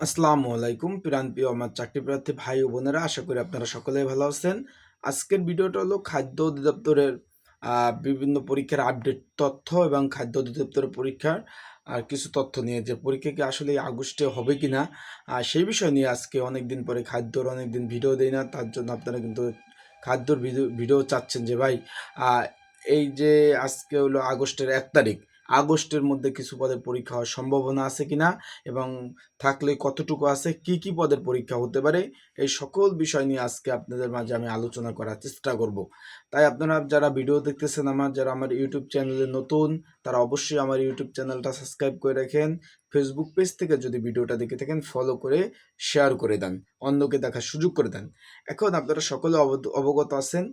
আসসালামু আলাইকুম, প্রাণ প্রিয় আমার চাকরি প্রার্থী ভাই ও বোনেরা, আশা করি আপনারা সকলেই ভালো আছেন। আজকের ভিডিওটা হলো খাদ্য অধিদপ্তরের বিভিন্ন পরীক্ষার আপডেট তথ্য এবং খাদ্য অধিদপ্তরের পরীক্ষার, আর কিছু তথ্য নিয়ে যে পরীক্ষা কি আসলে আগস্টে হবে কি না সেই বিষয় নিয়ে আজকে অনেক দিন পরে খাদ্যর অনেক দিন ভিডিও দেই না, তার জন্য আপনারা কিন্তু খাদ্যর ভিডিও ভিডিও চাচ্ছেন যে ভাই এই যে আজকে হলো আগস্টের এক তারিখ আগস্টের মধ্যে কিছু পদের পরীক্ষা হওয়ার সম্ভাবনা আছে কিনা এবং থাকলে কতটুকু আছে, কি কি পদের পরীক্ষা হতে পারে, এই সকল বিষয় নিয়ে আজকে আপনাদের মাঝে আমি আলোচনা করার চেষ্টা করব। তাই আপনারা যারা ভিডিও দেখতেছেন আমার, যারা আমার ইউটিউব চ্যানেলে নতুন, তারা অবশ্যই আমার ইউটিউব চ্যানেলটা সাবস্ক্রাইব করে রাখেন ফেসবুক পেজ থেকে যদি ভিডিওটা দেখে থাকেন ফলো করে শেয়ার করে দেন, অন্যকে দেখার সুযোগ করে দেন। এখন আপনারা সকলে অবগত আছেন,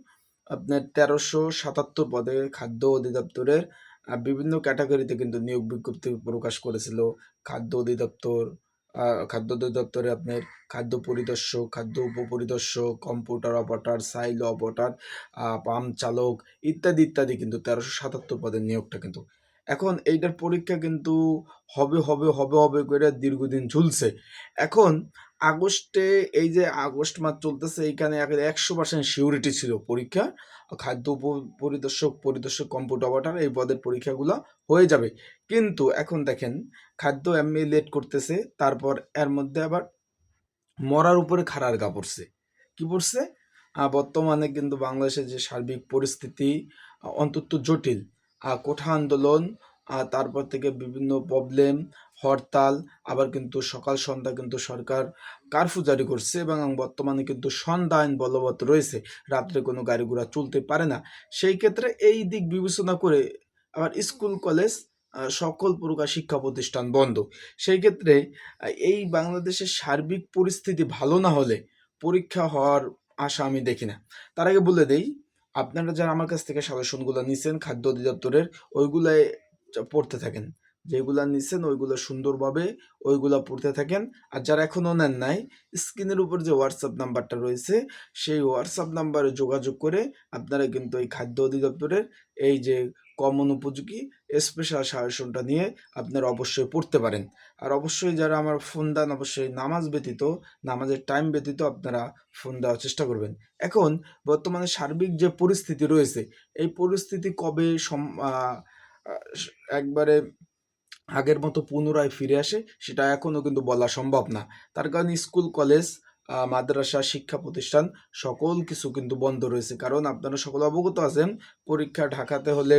আপনার তেরোশো সাতাত্তর পদে খাদ্য অধিদপ্তরের বিভিন্ন ক্যাটাগরিতে কিন্তু নিয়োগ বিজ্ঞপ্তি প্রকাশ করেছিল। খাদ্য অধিদপ্তর খাদ্য অধিদপ্তরে আপনার খাদ্য পরিদর্শক, খাদ্য উপপরিদর্শক কম্পিউটার অপারেটর সাইল অপারেটর পাম্প চালক ইত্যাদি ইত্যাদি কিন্তু তেরোশো সাতাত্তর পদের নিয়োগটা কিন্তু এখন এইটার পরীক্ষা কিন্তু হবে হবে হবে হবে করে দীর্ঘদিন ঝুলছে। এখন আগস্টে এই যে আগস্ট মাস চলতেছে, এইখানে একশো পার্সেন্ট সিউরিটি ছিল পরীক্ষা খাদ্য পরিদর্শক পরিদর্শক কম্পিউটার অপারেটর এই পদের পরীক্ষাগুলো হয়ে যাবে। কিন্তু এখন দেখেন, খাদ্য এমনি লেট করতেছে, তারপর এর মধ্যে আবার মরার উপরে খাড়ার গা পড়ছে। কি পড়ছে? বর্তমানে কিন্তু বাংলাদেশের যে সার্বিক পরিস্থিতি অন্তত জটিল। কোঠা আন্দোলন তারপর থেকে বিভিন্ন প্রবলেম হরতাল, আবার কিন্তু সকাল সন্ধ্যা কিন্তু সরকার কারফিউ জারি করছে এবং বর্তমানে কিন্তু সন্ধ্যা আইন বলবৎ রয়েছে। রাত্রে কোনো গাড়ি ঘোড়া চলতে পারে না। সেই ক্ষেত্রে এই দিক বিবেচনা করে আবার স্কুল কলেজ সকল প্রকার শিক্ষা প্রতিষ্ঠান বন্ধ। সেই ক্ষেত্রে এই বাংলাদেশের সার্বিক পরিস্থিতি ভালো না হলে পরীক্ষা হওয়ার আশা আমি দেখি না। তার আগে বলে দেই আপনারা যারা আমার কাছ থেকে সাজেশনগুলো নিছেন খাদ্য অধিদপ্তরের ওইগুলাই পড়তে থাকেন। যেগুলা নিছেন ওইগুলো সুন্দরভাবে ওইগুলো পড়তে থাকেন। আর যারা এখনও নেন নাই, স্ক্রিনের উপর যে হোয়াটসঅ্যাপ নাম্বারটা রয়েছে, সেই হোয়াটসঅ্যাপ নাম্বারে যোগাযোগ করে আপনারা কিন্তু এই খাদ্য অধিদপ্তরের এই যে কমন উপযোগী স্পেশাল সাজেশনটা নিয়ে আপনারা অবশ্যই পড়তে পারেন। আর অবশ্যই যারা আমার ফোন দেন, অবশ্যই নামাজ ব্যতীত, নামাজের টাইম ব্যতীত আপনারা ফোন দেওয়ার চেষ্টা করবেন। এখন বর্তমানে সার্বিক যে পরিস্থিতি রয়েছে, এই পরিস্থিতি কবে সম একবারে আগের মতো পুনরায় ফিরে আসে, সেটা এখনও কিন্তু বলা সম্ভব না। তার কারণে স্কুল কলেজ মাদ্রাসা, শিক্ষা প্রতিষ্ঠান সকল কিছু কিন্তু বন্ধ রয়েছে। কারণ আপনারা সকল অবগত আছেন, পরীক্ষা ঢাকাতে হলে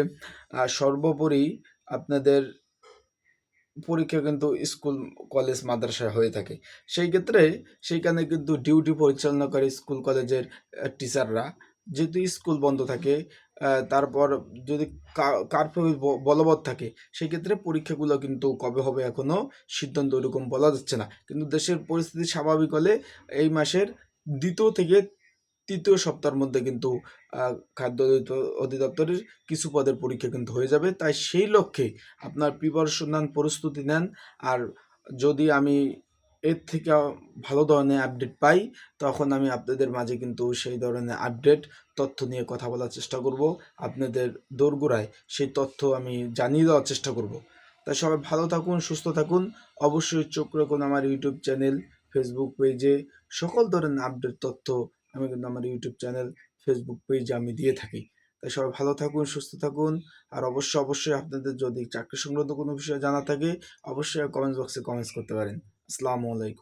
সর্বোপরি আপনাদের পরীক্ষা কিন্তু স্কুল, কলেজ, মাদ্রাসায় হয়ে থাকে। সেই ক্ষেত্রে সেইখানে কিন্তু ডিউটি পরিচালনা করে স্কুল, কলেজের টিচাররা যেহেতু স্কুল বন্ধ থাকে তারপর যদি কারফিউ বলবৎ থাকে সেই ক্ষেত্রে পরীক্ষাগুলো কিন্তু কবে হবে এখনও সিদ্ধান্ত ওরকম বলা যাচ্ছে না। কিন্তু দেশের পরিস্থিতি স্বাভাবিক হলে এই মাসের দ্বিতীয় থেকে তৃতীয় সপ্তাহের মধ্যে কিন্তু খাদ্য অধিদপ্তরের কিছু পদের পরীক্ষা কিন্তু হয়ে যাবে। তাই সেই লক্ষ্যে আপনার প্রিপারেশন নেন, প্রস্তুতি নেন। আর যদি আমি এর থেকে ভালো ধরনের আপডেট পাই, তখন আমি আপনাদের মাঝে কিন্তু সেই ধরনের আপডেট তথ্য নিয়ে কথা বলার চেষ্টা করব। আপনাদের দোরগোড়ায় সেই তথ্য আমি জানিয়ে দেওয়ার চেষ্টা করব। তাই সবাই ভালো থাকুন, সুস্থ থাকুন। অবশ্যই চোখ রাখুন আমার ইউটিউব চ্যানেল ফেসবুক পেজে সকল ধরনের আপডেট তথ্য আমি কিন্তু আমার ইউটিউব চ্যানেল ফেসবুক পেজে আমি দিয়ে থাকি। তাই সবাই ভালো থাকুন, সুস্থ থাকুন। আর অবশ্যই অবশ্যই আপনাদের যদি চাকরি সংক্রান্ত কোনো বিষয়ে জানা থাকে, অবশ্যই কমেন্ট বক্সে কমেন্টস করতে পারেন। আসসালামু আলাইকুম।